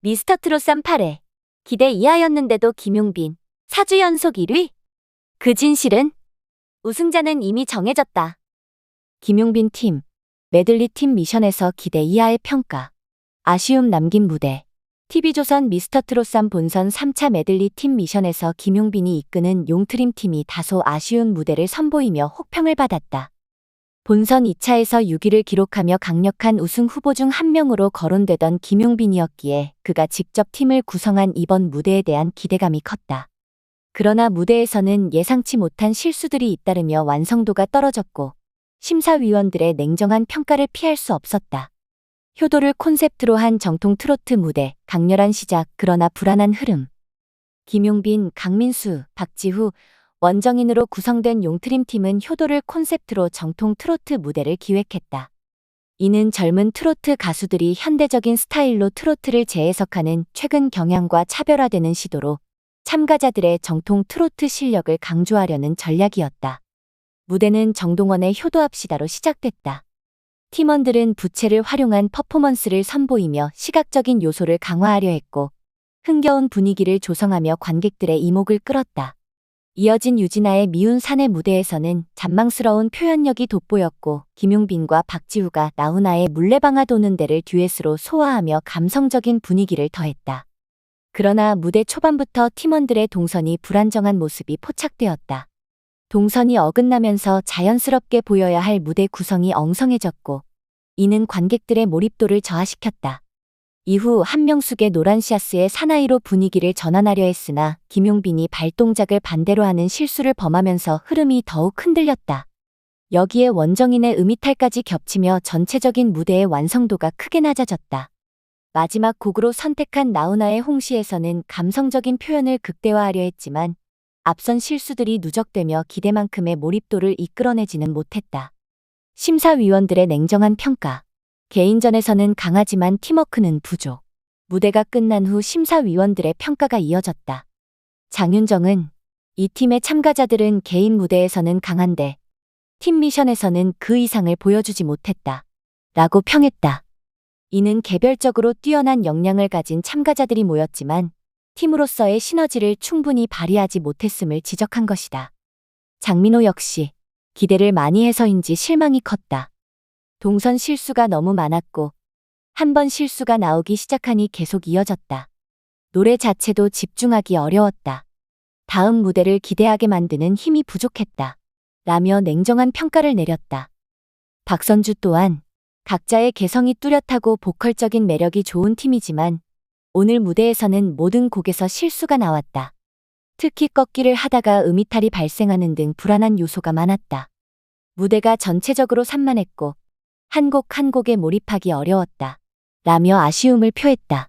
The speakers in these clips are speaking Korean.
미스터 트롯 3팔에 기대 이하였는데도 김용빈 4주 연속 1위? 그 진실은? 우승자는 이미 정해졌다. 김용빈 팀, 메들리 팀 미션에서 기대 이하의 평가. 아쉬움 남긴 무대. TV조선 미스터 트롯 3 본선 3차 메들리 팀 미션에서 김용빈이 이끄는 용트림 팀이 다소 아쉬운 무대를 선보이며 혹평을 받았다. 본선 2차에서 6위를 기록하며 강력한 우승 후보 중 한 명으로 거론되던 김용빈이었기에 그가 직접 팀을 구성한 이번 무대에 대한 기대감이 컸다. 그러나 무대에서는 예상치 못한 실수들이 잇따르며 완성도가 떨어졌고 심사위원들의 냉정한 평가를 피할 수 없었다. 효도를 콘셉트로 한 정통 트로트 무대, 강렬한 시작, 그러나 불안한 흐름. 김용빈, 강민수, 박지후, 원정인으로 구성된 용트림 팀은 효도를 콘셉트로 정통 트로트 무대를 기획했다. 이는 젊은 트로트 가수들이 현대적인 스타일로 트로트를 재해석하는 최근 경향과 차별화되는 시도로 참가자들의 정통 트로트 실력을 강조하려는 전략이었다. 무대는 정동원의 효도합시다로 시작됐다. 팀원들은 부채를 활용한 퍼포먼스를 선보이며 시각적인 요소를 강화하려 했고 흥겨운 분위기를 조성하며 관객들의 이목을 끌었다. 이어진 유진아의 미운 사내 무대에서는 잔망스러운 표현력이 돋보였고 김용빈과 박지우가 나훈아의 물레방아 도는 데를 듀엣으로 소화하며 감성적인 분위기를 더했다. 그러나 무대 초반부터 팀원들의 동선이 불안정한 모습이 포착되었다. 동선이 어긋나면서 자연스럽게 보여야 할 무대 구성이 엉성해졌고 이는 관객들의 몰입도를 저하시켰다. 이후 한명숙의 노란 시아스의 사나이로 분위기를 전환하려 했으나 김용빈이 발동작을 반대로 하는 실수를 범하면서 흐름이 더욱 흔들렸다. 여기에 원정인의 음이탈까지 겹치며 전체적인 무대의 완성도가 크게 낮아졌다. 마지막 곡으로 선택한 나훈아의 홍시에서는 감성적인 표현을 극대화하려 했지만 앞선 실수들이 누적되며 기대만큼의 몰입도를 이끌어내지는 못했다. 심사위원들의 냉정한 평가. 개인전에서는 강하지만 팀워크는 부족. 무대가 끝난 후 심사위원들의 평가가 이어졌다. 장윤정은 이 팀의 참가자들은 개인 무대에서는 강한데 팀 미션에서는 그 이상을 보여주지 못했다. 라고 평했다. 이는 개별적으로 뛰어난 역량을 가진 참가자들이 모였지만 팀으로서의 시너지를 충분히 발휘하지 못했음을 지적한 것이다. 장민호 역시 기대를 많이 해서인지 실망이 컸다. 동선 실수가 너무 많았고 한 번 실수가 나오기 시작하니 계속 이어졌다. 노래 자체도 집중하기 어려웠다. 다음 무대를 기대하게 만드는 힘이 부족했다. 라며 냉정한 평가를 내렸다. 박선주 또한 각자의 개성이 뚜렷하고 보컬적인 매력이 좋은 팀이지만 오늘 무대에서는 모든 곡에서 실수가 나왔다. 특히 꺾기를 하다가 음이탈이 발생하는 등 불안한 요소가 많았다. 무대가 전체적으로 산만했고 한 곡 한 곡에 몰입하기 어려웠다. 라며 아쉬움을 표했다.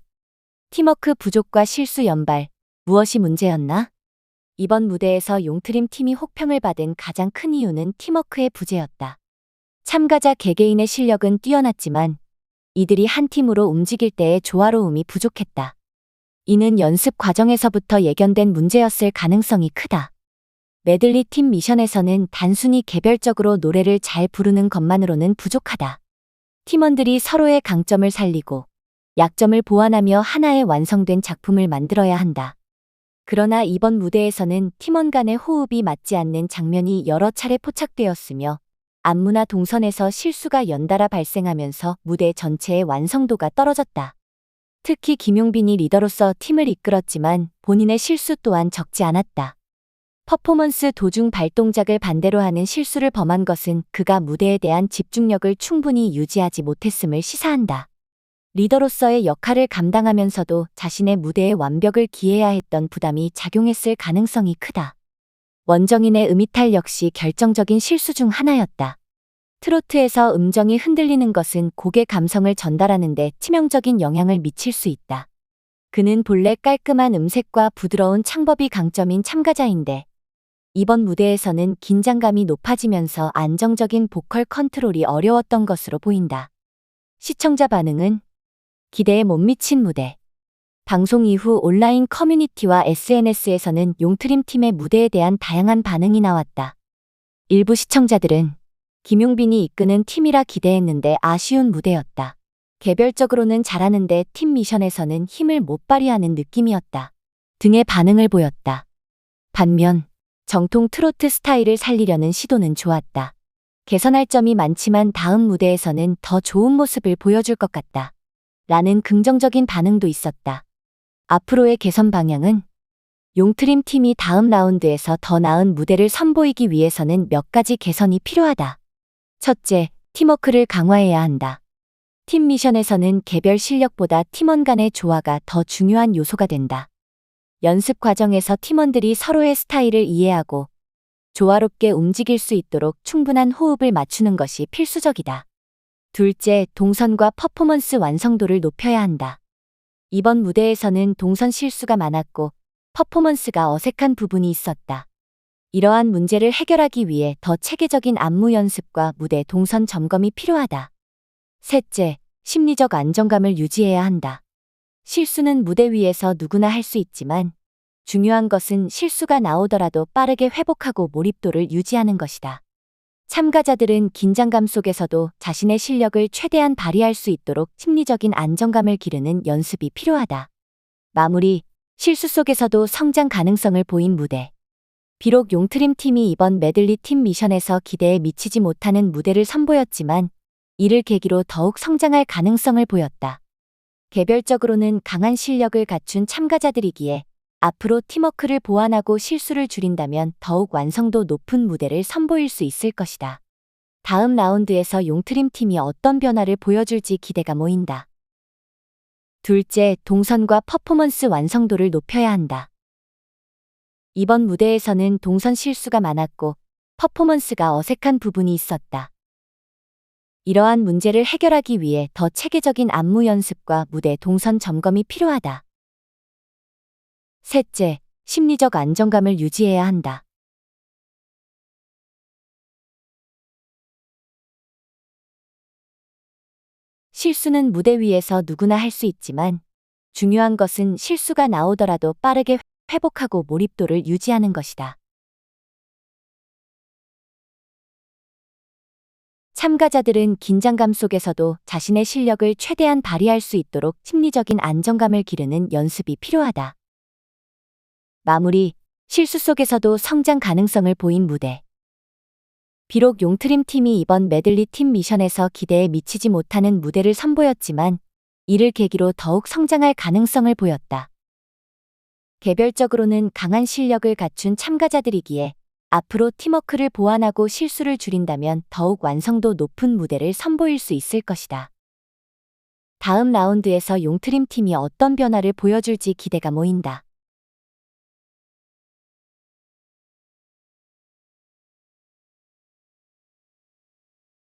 팀워크 부족과 실수 연발, 무엇이 문제였나? 이번 무대에서 용트림 팀이 혹평을 받은 가장 큰 이유는 팀워크의 부재였다. 참가자 개개인의 실력은 뛰어났지만 이들이 한 팀으로 움직일 때의 조화로움이 부족했다. 이는 연습 과정에서부터 예견된 문제였을 가능성이 크다. 메들리 팀 미션에서는 단순히 개별적으로 노래를 잘 부르는 것만으로는 부족하다. 팀원들이 서로의 강점을 살리고 약점을 보완하며 하나의 완성된 작품을 만들어야 한다. 그러나 이번 무대에서는 팀원 간의 호흡이 맞지 않는 장면이 여러 차례 포착되었으며 안무나 동선에서 실수가 연달아 발생하면서 무대 전체의 완성도가 떨어졌다. 특히 김용빈이 리더로서 팀을 이끌었지만 본인의 실수 또한 적지 않았다. 퍼포먼스 도중 발동작을 반대로 하는 실수를 범한 것은 그가 무대에 대한 집중력을 충분히 유지하지 못했음을 시사한다. 리더로서의 역할을 감당하면서도 자신의 무대의 완벽을 기해야 했던 부담이 작용했을 가능성이 크다. 원정인의 음이탈 역시 결정적인 실수 중 하나였다. 트로트에서 음정이 흔들리는 것은 곡의 감성을 전달하는데 치명적인 영향을 미칠 수 있다. 그는 본래 깔끔한 음색과 부드러운 창법이 강점인 참가자인데 이번 무대에서는 긴장감이 높아지면서 안정적인 보컬 컨트롤이 어려웠던 것으로 보인다. 시청자 반응은 기대에 못 미친 무대. 방송 이후 온라인 커뮤니티와 SNS에서는 용트림 팀의 무대에 대한 다양한 반응이 나왔다. 일부 시청자들은 김용빈이 이끄는 팀이라 기대했는데 아쉬운 무대였다. 개별적으로는 잘하는데 팀 미션에서는 힘을 못 발휘하는 느낌이었다. 등의 반응을 보였다. 반면 정통 트로트 스타일을 살리려는 시도는 좋았다. 개선할 점이 많지만 다음 무대에서는 더 좋은 모습을 보여줄 것 같다. 라는 긍정적인 반응도 있었다. 앞으로의 개선 방향은 용트림 팀이 다음 라운드에서 더 나은 무대를 선보이기 위해서는 몇 가지 개선이 필요하다. 첫째, 팀워크를 강화해야 한다. 팀 미션에서는 개별 실력보다 팀원 간의 조화가 더 중요한 요소가 된다. 연습 과정에서 팀원들이 서로의 스타일을 이해하고 조화롭게 움직일 수 있도록 충분한 호흡을 맞추는 것이 필수적이다. 둘째, 동선과 퍼포먼스 완성도를 높여야 한다. 이번 무대에서는 동선 실수가 많았고 퍼포먼스가 어색한 부분이 있었다. 이러한 문제를 해결하기 위해 더 체계적인 안무 연습과 무대 동선 점검이 필요하다. 셋째, 심리적 안정감을 유지해야 한다. 실수는 무대 위에서 누구나 할 수 있지만 중요한 것은 실수가 나오더라도 빠르게 회복하고 몰입도를 유지하는 것이다. 참가자들은 긴장감 속에서도 자신의 실력을 최대한 발휘할 수 있도록 심리적인 안정감을 기르는 연습이 필요하다. 마무리, 실수 속에서도 성장 가능성을 보인 무대. 비록 용트림 팀이 이번 메들리 팀 미션에서 기대에 미치지 못하는 무대를 선보였지만 이를 계기로 더욱 성장할 가능성을 보였다. 개별적으로는 강한 실력을 갖춘 참가자들이기에 앞으로 팀워크를 보완하고 실수를 줄인다면 더욱 완성도 높은 무대를 선보일 수 있을 것이다. 다음 라운드에서 용트림 팀이 어떤 변화를 보여줄지 기대가 모인다. 둘째, 동선과 퍼포먼스 완성도를 높여야 한다. 이번 무대에서는 동선 실수가 많았고 퍼포먼스가 어색한 부분이 있었다. 이러한 문제를 해결하기 위해 더 체계적인 안무 연습과 무대 동선 점검이 필요하다. 셋째, 심리적 안정감을 유지해야 한다. 실수는 무대 위에서 누구나 할 수 있지만 중요한 것은 실수가 나오더라도 빠르게 회복하고 몰입도를 유지하는 것이다. 참가자들은 긴장감 속에서도 자신의 실력을 최대한 발휘할 수 있도록 심리적인 안정감을 기르는 연습이 필요하다. 마무리, 실수 속에서도 성장 가능성을 보인 무대. 비록 용트림 팀이 이번 메들리 팀 미션에서 기대에 미치지 못하는 무대를 선보였지만 이를 계기로 더욱 성장할 가능성을 보였다. 개별적으로는 강한 실력을 갖춘 참가자들이기에 앞으로 팀워크를 보완하고 실수를 줄인다면 더욱 완성도 높은 무대를 선보일 수 있을 것이다. 다음 라운드에서 용트림 팀이 어떤 변화를 보여줄지 기대가 모인다.